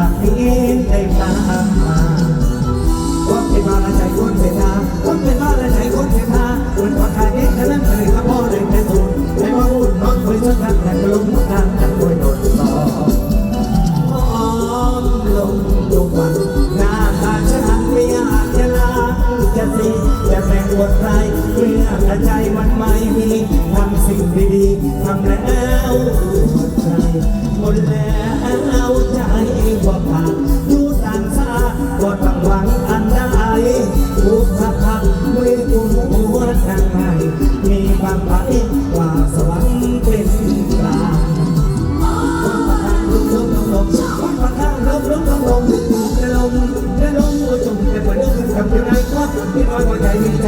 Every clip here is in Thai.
ากนี้ได้ตามมาความเป็นมาและใจคนเสียดาความเป็นมาและใจคนเสียดาอุ่นกว่าใครเองแต่นั้นเลยครับพ่อเลยแค่สูนไม่ว่าอุ่นน้องเคยสักครั้งแต่ก็ลงทางแต่คอยโดนต่อหอมลงทุกวันหน้าตาฉันไม่อยากจะลาจะสีจะแบ่งบทใครเมื่อกระใจมันไม่มีทำสิ่งดีๆทำแล้ว ขึ้นกับยังไงครับพี่น้อยหัวใจมีใจ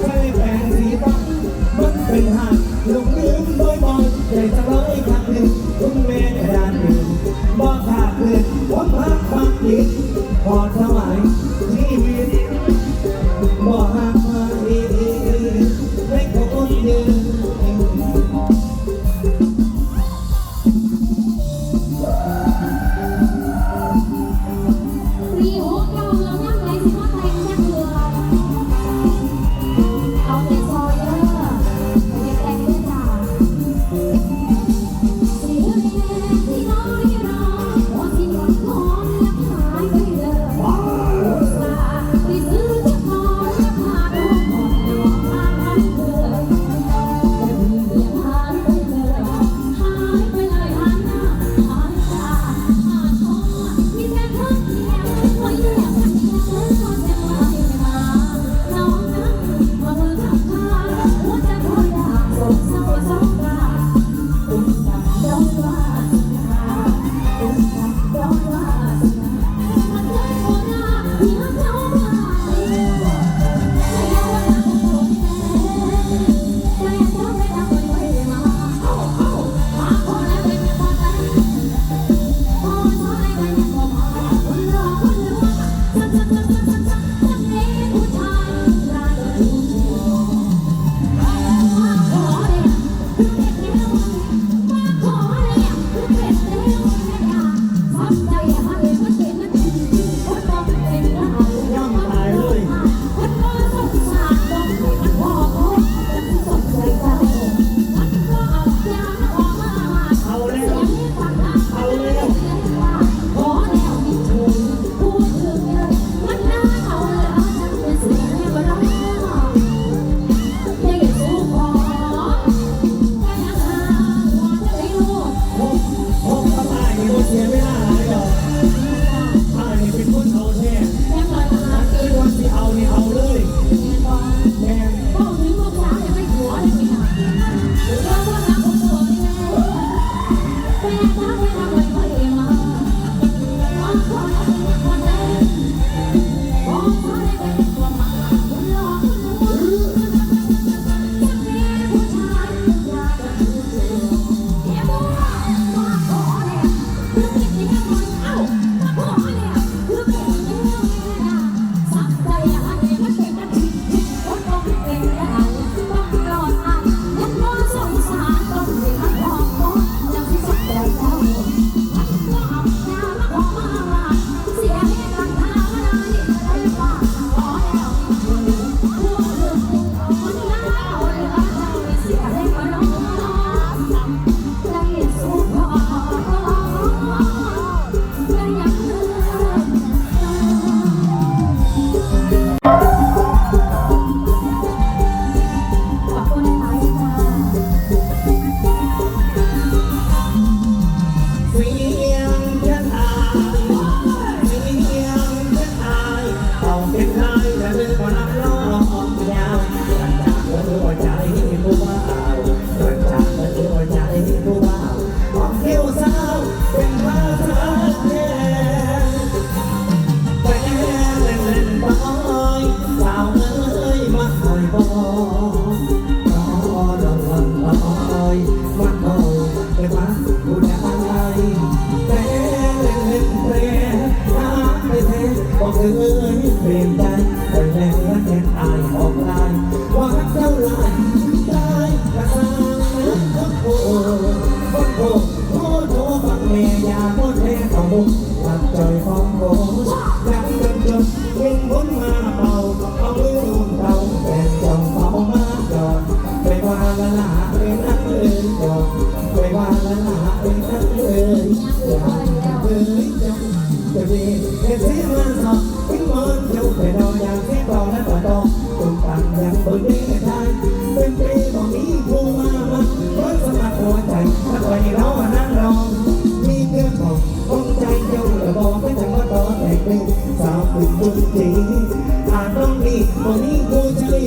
ใช่แผนสีฟ้ามันเป็นหากลงลืมบ่อยใจจะร้ยครั้งหนึ่งคุณแม่ดานึงบอกขาดเลยว่าพักคามคิด จริอาจต้องมีวันนี้กูจะได้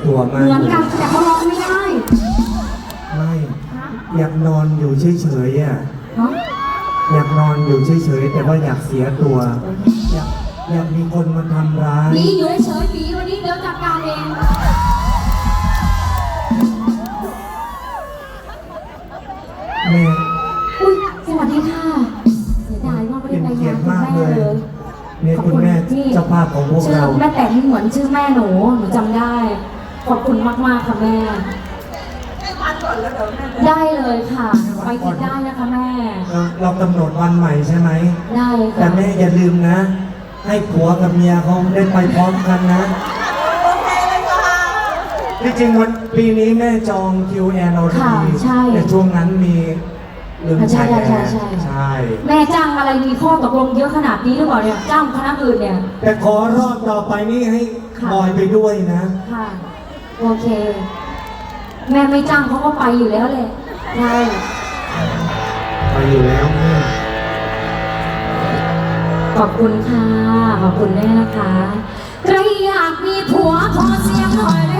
อยากเสียตัวมากเหมือนเลยกันแต่เขาร้องไม่ได้ไม่ฮะอยากนอนอยู่เฉยๆอะฮะอยากนอนอยู่เฉยๆแต่ว่าอยากเสียตัว อยากอยากมีคนมาทำร้ายปีอยู่เฉยๆปีวันนี้เดี๋ยวจัดการเองแม่อุ้ยสวัสดีค่ะ เสียดายว่าไม่ได้ไปงานคุณแม่เลยเนี่ยคุณแม่เจ้าภาพของพวกชื่อเรา แม่แต่งเหมือนชื่อแม่หนูหนูจำได้ ขอบคุณมาก ๆ ค่ะแม่ได้เลยค่ะ ไปกินได้นะคะแม่ เราเรากำหนดวันใหม่ใช่ไหม ได้แต่ค่ะแม่อย่าลืมนะ ให้ผัวกับเมียเขาได้ไปพร้อมกันนะที่จริงวันปีนี้แม่จองคิวแอนอรค่ะดีใช่แต่ช่วงนั้นมีลืมใช่ใช่ใช่ใช่ ใช่ แม่จ้างอะไรมีข้อตกลงเยอะขนาดนี้หรือเปล่าเนี่ยจ้างคณะอื่นเนี่ย แต่ขอรอบต่อไปนี่ให้ค่ะ บอยไปด้วยนะ ค่ะ โอเค แม่ไม่จ้างเขาก็ไปอยู่แล้วเลยใช่ไปอยู่แล้วแม่ขอบคุณค่ะ ขอบคุณแม่นะคะ ใครอยากมีผัวขอเสียงหน่อยเร็วก็ได้แลกเลย